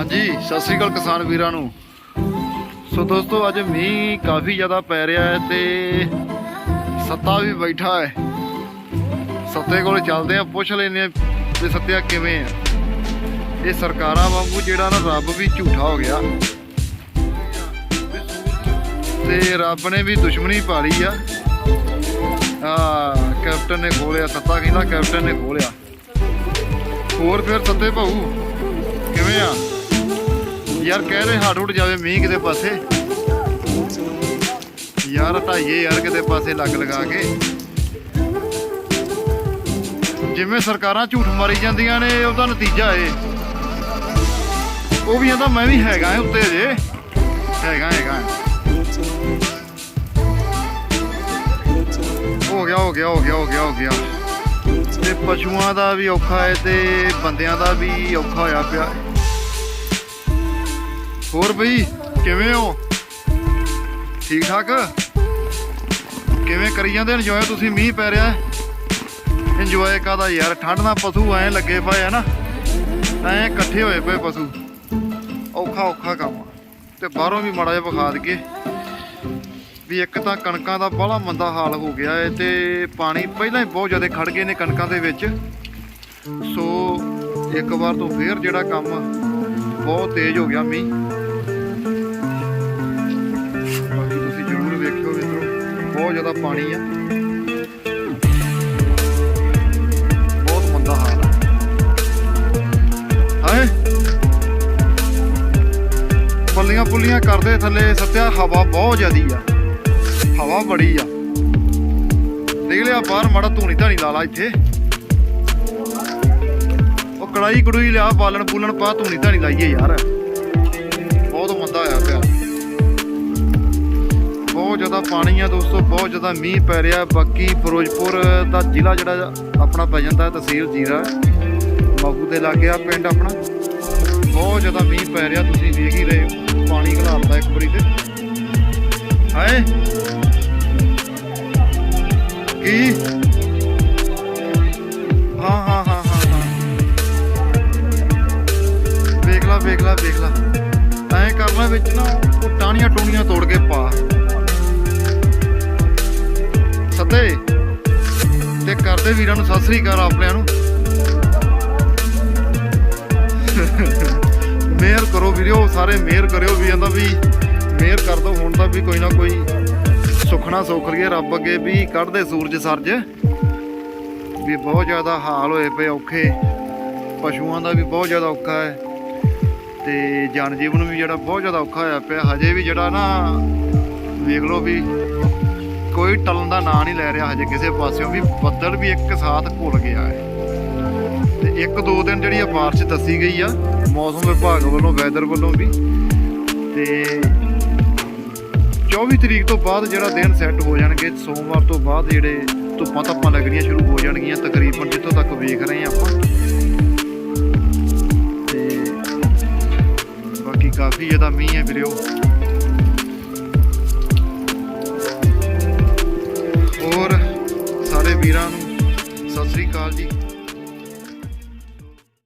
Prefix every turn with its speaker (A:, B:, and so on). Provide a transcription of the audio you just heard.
A: ਹਾਂਜੀ, ਸਤਿ ਸ੍ਰੀ ਅਕਾਲ ਕਿਸਾਨ ਵੀਰਾਂ ਨੂੰ। ਸੋ ਦੋਸਤੋ, ਅੱਜ ਮੀਂਹ ਕਾਫੀ ਜ਼ਿਆਦਾ ਪੈ ਰਿਹਾ ਹੈ ਤੇ ਸੱਤਾ ਵੀ ਬੈਠਾ ਹੈ। ਸੱਤੇ ਕੋਲ ਚੱਲਦੇ ਆ ਪੁੱਛ ਲੈਨੇ ਆ ਵੀ ਸੱਤਿਆ ਕਿਵੇਂ ਆ ਇਹ ਸਰਕਾਰਾਂ ਵਾਂਗੂ ਜਿਹੜਾ ਨਾ ਰੱਬ ਵੀ ਝੂਠਾ ਹੋ ਗਿਆ। ਤੇ ਰੱਬ ਨੇ ਵੀ ਦੁਸ਼ਮਣੀ ਪਾਲੀ ਆ। ਆ ਕੈਪਟਨ ਨੇ ਖੋਲਿਆ, ਸੱਤਾ ਕਹਿੰਦਾ ਕੈਪਟਨ ਨੇ ਖੋਲਿਆ। ਹੋਰ ਫਿਰ ਸੱਤੇ ਭਾਊ, ਕਿਵੇਂ ਆ? ਯਾਰ ਕਹਿ ਰਹੇ ਹੱਟ ਉੱਡ ਜਾਵੇ, ਮੀਂਹ ਕਿਤੇ ਪਾਸੇ। ਯਾਰ ਹਟਾਈਏ ਯਾਰ ਕਿਤੇ ਪਾਸੇ ਲੱਗ ਲਗਾ ਕੇ। ਜਿਵੇਂ ਸਰਕਾਰਾਂ ਝੂਠ ਮਾਰੀ ਜਾਂਦੀਆਂ ਨੇ, ਉਹਦਾ ਨਤੀਜਾ ਏ ਉਹ ਵੀ ਕਹਿੰਦਾ, ਮੈਂ ਵੀ ਹੈਗਾ ਉੱਤੇ ਜੇ। ਹੈਗਾ ਹੈਗਾ ਹੋ ਗਿਆ ਹੋ ਗਿਆ ਹੋ ਗਿਆ ਹੋ ਗਿਆ ਹੋ ਗਿਆ। ਤੇ ਪਸ਼ੂਆਂ ਦਾ ਵੀ ਔਖਾ ਹੈ ਤੇ ਬੰਦਿਆਂ ਦਾ ਵੀ ਔਖਾ ਹੋਇਆ ਪਿਆ। ਹੋਰ ਬਈ, ਕਿਵੇਂ ਹੋ? ਠੀਕ ਠਾਕ? ਕਿਵੇਂ ਕਰੀ ਜਾਂਦੇ? ਇੰਜੋਏ ਤੁਸੀਂ? ਮੀਂਹ ਪੈ ਰਿਹਾ ਇੰਜੋਏ ਕਾਦਾ ਯਾਰ? ਠੰਡ ਨਾਲ ਪਸ਼ੂ ਐ ਲੱਗੇ ਪਏ ਆ ਨਾ। ਐ ਇਕੱਠੇ ਹੋਏ ਪਏ ਪਸ਼ੂ। ਔਖਾ ਔਖਾ ਕੰਮ ਆ। ਤੇ ਬਾਹਰੋਂ ਵੀ ਮਾੜਾ ਜਿਹਾ ਵਿਖਾ ਦਈਏ। ਵੀ ਇੱਕ ਤਾਂ ਕਣਕਾਂ ਦਾ ਬੜਾ ਮੰਦਾ ਹਾਲ ਹੋ ਗਿਆ ਹੈ ਤੇ ਪਾਣੀ ਪਹਿਲਾਂ ਹੀ ਬਹੁਤ ਜ਼ਿਆਦਾ ਖੜ ਗਏ ਨੇ ਕਣਕਾਂ ਦੇ ਵਿੱਚ। ਸੋ ਇੱਕ ਵਾਰ ਤੋਂ ਫੇਰ ਜਿਹੜਾ ਕੰਮ ਬਹੁਤ ਤੇਜ਼ ਹੋ ਗਿਆ ਮੀਂਹ। ਬਹੁਤ ਜ਼ਿਆਦਾ ਪਾਣੀ ਆ। ਬਹੁਤ ਮੰਦਾ ਹਾਲ ਆ। ਹਾਏ ਪੱਲੀਆਂ ਪੁੱਲੀਆਂ ਕਰਦੇ ਥੱਲੇ ਸੱਤਿਆ, ਹਵਾ ਬਹੁਤ ਜ਼ਿਆਦੀ ਆ। ਹਵਾ ਬੜੀ ਆ। ਨਿਕਲਿਆ ਬਾਹਰ ਮਾੜਾ ਧੂਣੀ ਧਾਣੀ ਲਾ ਲਾ ਇੱਥੇ। ਉਹ ਕੜਾਈ ਕੜੂਈ ਲਿਆ, ਬਾਲਣ ਬੂਲਣ ਪਾ, ਧੂਣੀ ਧਾਣੀ ਲਾਈਏ ਯਾਰ। ਪਾਣੀ ਆ ਦੋਸਤੋ, ਬਹੁਤ ਜ਼ਿਆਦਾ ਮੀਂਹ ਪੈ ਰਿਹਾ। ਬਾਕੀ ਫਿਰੋਜ਼ਪੁਰ ਦਾ ਜ਼ਿਲ੍ਹਾ ਜਿਹੜਾ ਆਪਣਾ ਪੈ ਜਾਂਦਾ ਹੈ, ਤਹਿਸੀਲ ਜੀਰਾ। ਮਗੂ ਦੇ ਲਾਗੇ ਆ ਪਿੰਡ ਆਪਣਾ। ਬਹੁਤ ਜ਼ਿਆਦਾ ਮੀਂਹ ਪੈ ਰਿਹਾ, ਤੁਸੀਂ ਵੇਖ ਹੀ ਰਹੇ ਹੋ। ਪਾਣੀ ਘਲਾਉਂਦਾ ਇੱਕ ਵਾਰੀ ਤੇ। ਹਾਏ! ਕੀ? ਹਾਂ ਹਾਂ ਹਾਂ ਹਾਂ ਹਾਂ। ਵੇਖ ਲਾ ਵੇਖ ਲਾ ਵੇਖ ਲਾ। ਐਂ ਕਰਨਾ ਵਿੱਚ ਨਾ, ਉਹ ਟਾਣੀਆਂ ਟੂਣੀਆਂ ਤੋੜ ਕੇ ਪਾ। ਸੱਤੇ ਤੇ ਕਰਦੇ ਵੀਰਾਂ ਨੂੰ ਸਤਿ ਸ੍ਰੀ ਅਕਾਲ ਆਪਣਿਆਂ ਨੂੰ। ਮਿਹਰ ਕਰੋ ਵੀਰੋ ਸਾਰੇ ਮਿਹਰ ਕਰਿਓ ਵੀ ਕਹਿੰਦਾ ਵੀ, ਮਿਹਰ ਕਰ ਦੋ ਹੁਣ ਤਾਂ ਵੀ ਕੋਈ ਨਾ ਕੋਈ ਸੁਖਣਾ ਸੁੱਖ ਲਈਏ, ਰੱਬ ਅੱਗੇ ਵੀ ਕੱਢਦੇ ਸੂਰਜ ਸਰਜ। ਵੀ ਬਹੁਤ ਜ਼ਿਆਦਾ ਹਾਲ ਹੋਏ ਪਏ ਔਖੇ। ਪਸ਼ੂਆਂ ਦਾ ਵੀ ਬਹੁਤ ਜ਼ਿਆਦਾ ਔਖਾ ਹੈ। ਤੇ ਜਨ ਜੀਵਨ ਵੀ ਜਿਹੜਾ ਬਹੁਤ ਜ਼ਿਆਦਾ ਔਖਾ ਹੋਇਆ ਪਿਆ। ਹਜੇ ਵੀ ਜਿਹੜਾ ਨਾ, ਵੇਖ ਲਓ ਵੀ ਕੋਈ ਟਲਣ ਦਾ ਨਾਂ ਨਹੀਂ ਲੈ ਰਿਹਾ ਹਜੇ ਕਿਸੇ ਪਾਸਿਓਂ ਵੀ। ਬੱਦਲ ਵੀ ਇੱਕ ਸਾਥ ਘੁਲ ਗਿਆ ਹੈ। ਤੇ ਇੱਕ ਦੋ ਦਿਨ ਜਿਹੜੀ ਆ ਬਾਰਿਸ਼ ਦੱਸੀ ਗਈ ਆ, ਮੌਸਮ ਵਿਭਾਗ ਵੱਲੋਂ, ਵੈਦਰ ਵੱਲੋਂ ਵੀ। ਤੇ 24 ਤਰੀਕ ਤੋਂ ਬਾਅਦ ਜਿਹੜਾ ਦਿਨ ਸੈੱਟ ਹੋ ਜਾਣਗੇ, ਸੋਮਵਾਰ ਤੋਂ ਬਾਅਦ ਜਿਹੜੇ ਧੁੱਪਾਂ ਧੱਪਾਂ ਲੱਗਣੀਆਂ ਸ਼ੁਰੂ ਹੋ ਜਾਣਗੀਆਂ, ਤਕਰੀਬਨ ਜਿੱਥੋਂ ਤੱਕ ਵੇਖ ਰਹੇ ਹਾਂ ਆਪਾਂ। ਤੇ ਬਾਕੀ ਕਾਫੀ ਜ਼ਿਆਦਾ ਮੀਂਹ ਹੈ ਵੀਰਿਓ ਵੀਰਾਂ ਨੂੰ। ਸਤਿ ਸ੍ਰੀ ਅਕਾਲ ਜੀ।